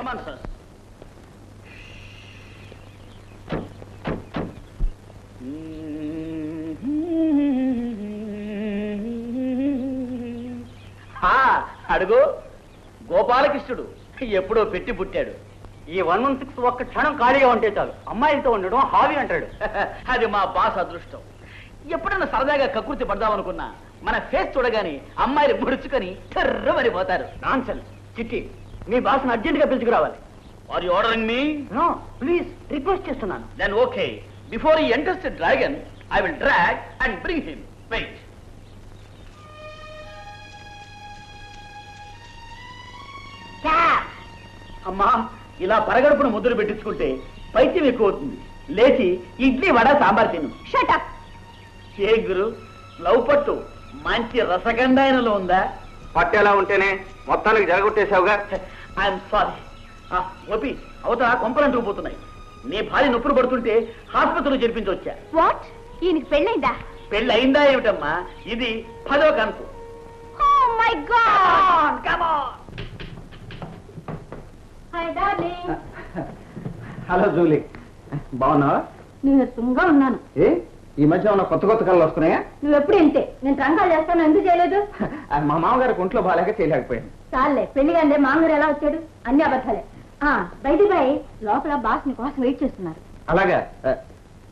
Come on sir అడుగు. గోపాలకృష్ణుడు ఎప్పుడో పెట్టి పుట్టాడు. ఈ వన్ వన్ సిక్స్ ఒక్క క్షణం ఖాళీగా ఉంటే చాలు. అమ్మాయిలతో ఉండడం హాబీ అంటాడు. అది మా బాస్ అదృష్టం. ఎప్పుడన్నా సరదాగా కకృతి పడదామనుకున్నా మన ఫేస్ చూడగానే అమ్మాయిలు ముడుచుకొని కర్రమని పోతారు. నాన్సెన్స్. చిట్టి మీ బాస్ను అర్జెంట్గా పిలుచుకురావాలి. Are you ordering me no please request చేస్తున్నాను. దెన్ ఓకే బిఫోర్ ఈ enters dragon I will drag and bring him wait అమ్మా ఇలా పరగడుపున ముద్దులు పెట్టించుకుంటే పైత్యం ఎక్కువ అవుతుంది లేచి ఇడ్లీ వడ సాంబార్ తిను. షటప్ ఏ గురు? లవ్ పట్టు మంచి రసగంధాయనలో ఉందా? పట్టేలా ఉంటేనే మొత్తానికి జరగొట్టేశావుగా? ఐఎమ్ సారీ గోపి అవతల కొంపలంటూ పోతున్నాయి. నీ భార్య నొప్పులు పడుతుంటే హాస్పిటల్లో చేర్పించవచ్చా వాట్? ఈయనకి పెళ్ళైందా? పెళ్ళి అయిందా ఏమిటమ్మా? ఇది పదో కనుపు. ఓ my God! Come on. Hi darling hello Julie. బాగున్నావా? నీరసంగా ఉన్నాను. ఏ? ఈ మధ్య ఉన్న కొత్త కొత్త కళ్ళు వస్తున్నాయా? నువ్వు ఎప్పుడు ఇంతే? నేను ట్రంకాలు చేస్తాను ఎందుకు చేయలేదు? మా మామగారికి ఒంట్లో బాగాలేక చేయలేకపోయాను. చాలే పెళ్ళి కంటే మామగారు ఎలా వచ్చాడు? అన్ని అబద్ధాలే. ఆ బయట బాయ్ లోపల బాస్ని కోసం వెయిట్ చేస్తున్నారు. అలాగా ఆ,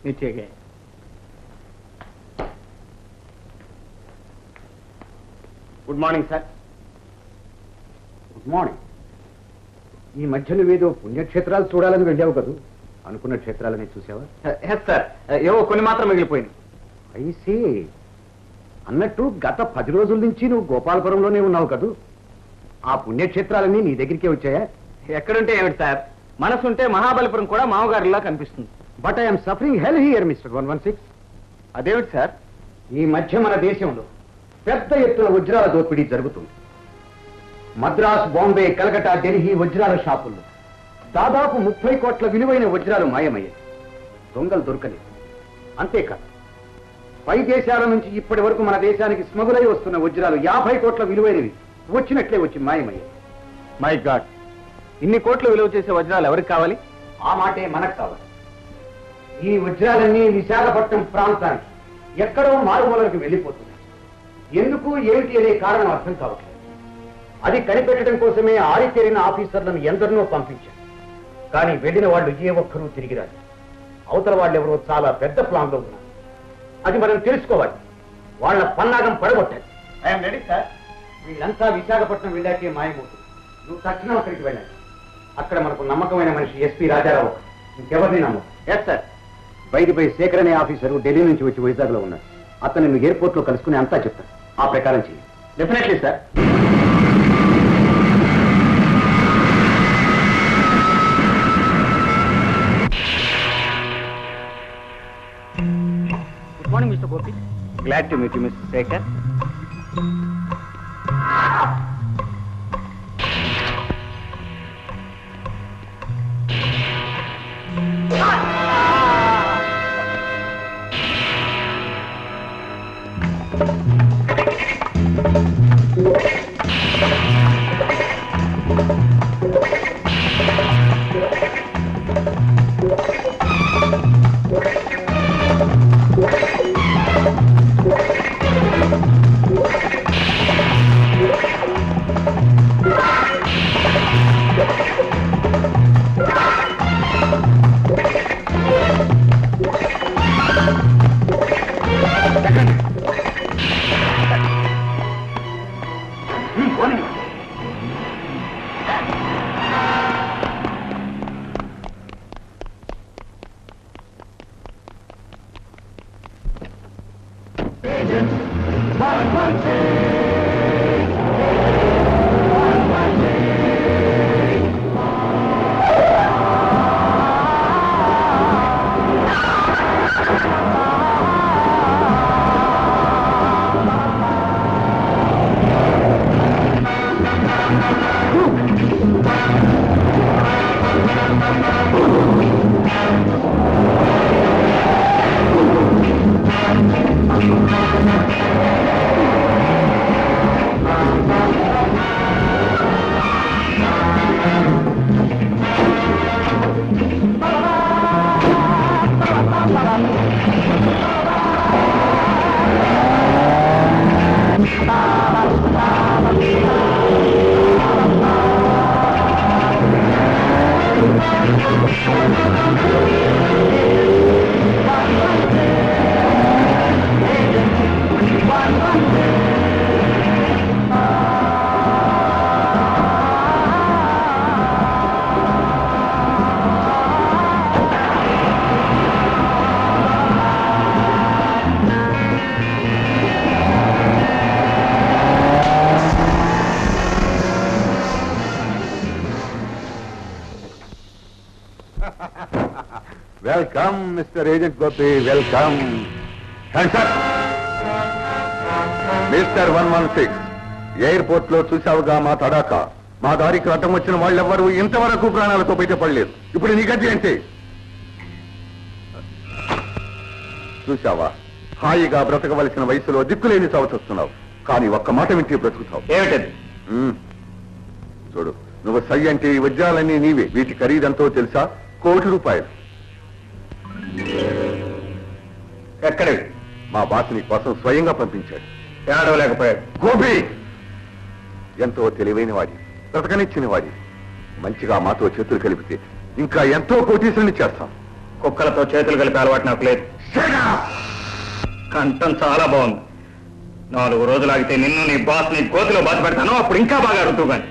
మీరు చేయగా. Good morning sir good morning ఈ మధ్య నువ్వేదో పుణ్యక్షేత్రాలు చూడాలని వెళ్ళావు కదూ? అనుకున్న క్షేత్రాలని చూసావా? Yes sir. ఏవో కొన్ని మాత్రం మిగిలిపోయింది ఐసీ అన్నట్టు గత పది రోజుల నుంచి నువ్వు గోపాలపురంలోనే ఉన్నావు కదూ? ఆ పుణ్యక్షేత్రాలన్నీ నీ దగ్గరికే వచ్చాయా? ఎక్కడుంటే ఏమిటి సార్? మనసుంటే మహాబలిపురం కూడా మామగారిలా కనిపిస్తుంది. But I'm suffering hell here mister one one six అదేమిటి సార్? ఈ మధ్య మన దేశంలో పెద్ద ఎత్తున వజ్రాల దోపిడీ జరుగుతుంది. మద్రాస్ బాంబే కలకటా ఢిల్లీ వజ్రాల షాపుల్లో దాదాపు ముప్పై కోట్ల విలువైన వజ్రాలు మాయమయ్యాయి. దొంగలు దొరకలేదు. అంతేకాదు పై దేశాల నుంచి ఇప్పటి వరకు మన దేశానికి స్మగులై వస్తున్న వజ్రాలు యాభై కోట్ల విలువైనవి. వచ్చినట్లే వచ్చి మాయమయ్యాయి. మై గాడ్ ఇన్ని కోట్లు విలువ చేసే వజ్రాలు ఎవరికి కావాలి? ఆ మాటే మనకు కావాలి. ఈ వజ్రాలన్నీ విశాఖపట్నం ప్రాంతానికి ఎక్కడో మారుమూలకు వెళ్ళిపోతున్నాయి. ఎందుకు ఏమిటి అనే కారణం అర్థం కావట్లేదు. అది కనిపెట్టడం కోసమే ఆరితేరిన ఆఫీసర్లను ఎందరినో పంపించారు. కానీ వెళ్ళిన వాళ్ళు ఏ ఒక్కరూ తిరిగి రాదు అవతల వాళ్ళు ఎవరో చాలా పెద్ద ప్లాన్లో ఉన్నారు. అది మనం తెలుసుకోవాలి. వాళ్ళ పన్నాగం పడగొట్టాలి. ఐఎమ్ రెడీ సార్ వీళ్ళంతా విశాఖపట్నం వెళ్ళాకే మాయమవుతుంది. నువ్వు తక్షణం అక్కడికి వెళ్ళాలి. అక్కడ మనకు నమ్మకమైన మనిషి ఎస్పీ రాజారావు ఇంకెవరిని నమ్మకం ఎస్ సార్ బయటపై శేఖర్ అనే ఆఫీసరు ఢిల్లీ నుంచి వచ్చి వైజాగ్లో ఉన్నారు. అతను నువ్వు ఎయిర్పోర్ట్లో కలుసుకుని అంతా చెప్తాను. ఆ ప్రకారం చెయ్యి. Definitely sir Glad to meet you, Mr. Sekhar. Agent, one, one, two. Welcome mister agent Gopi welcome mister one one six ఎయిర్పోర్ట్లో చూసావుగా మా తడాక మా దారికి అడ్డం వచ్చిన వాళ్ళెవ్వరూ ఇంతవరకు ప్రాణాలతో బయటపడలేదు ఇప్పుడు నీ గతి ఏంటి? చూసావా హాయిగా బ్రతకవలసిన వయసులో దిక్కులేని చవచొస్తున్నావు కానీ ఒక్క మాట వింటే బ్రతుకుతావు. ఏమిటది. చూడు నువ్వు సై అంటే ఈ వజ్రాలన్నీ నీవే. వీటి ఖరీదంతో తెలుసా? కోటి రూపాయలు. ఎక్కడివి? మా బాస్ నీ కోసం స్వయంగా పంపించాడు. ఏడవలేకపోయాడు. గోపి! ఎంతో తెలివైన వాడి బ్రతకనిచ్చిన వాడి మంచిగా మాతో చేతులు కలిపితే ఇంకా ఎంతో కోటీసుని చేస్తాం. కుక్కలతో చేతులు కలిపే అలవాటు నాకు లేదు. కంఠం చాలా బాగుంది. నాలుగు రోజులు ఆగితే నిన్ను నీ బాస్ని కోతిలో బాధ పెడతాను అప్పుడు ఇంకా బాగా అడుగుతూ కానీ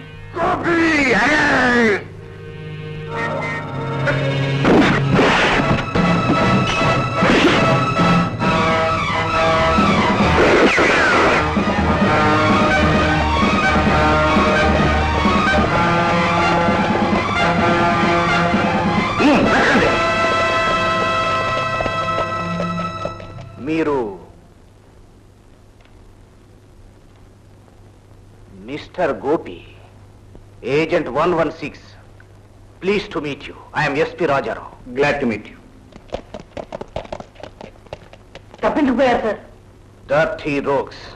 mister Gopi agent one one six please to meet you I'm SP Rajarao glad to meet you తప్పించుకుపోయారు sir? Dirty rogues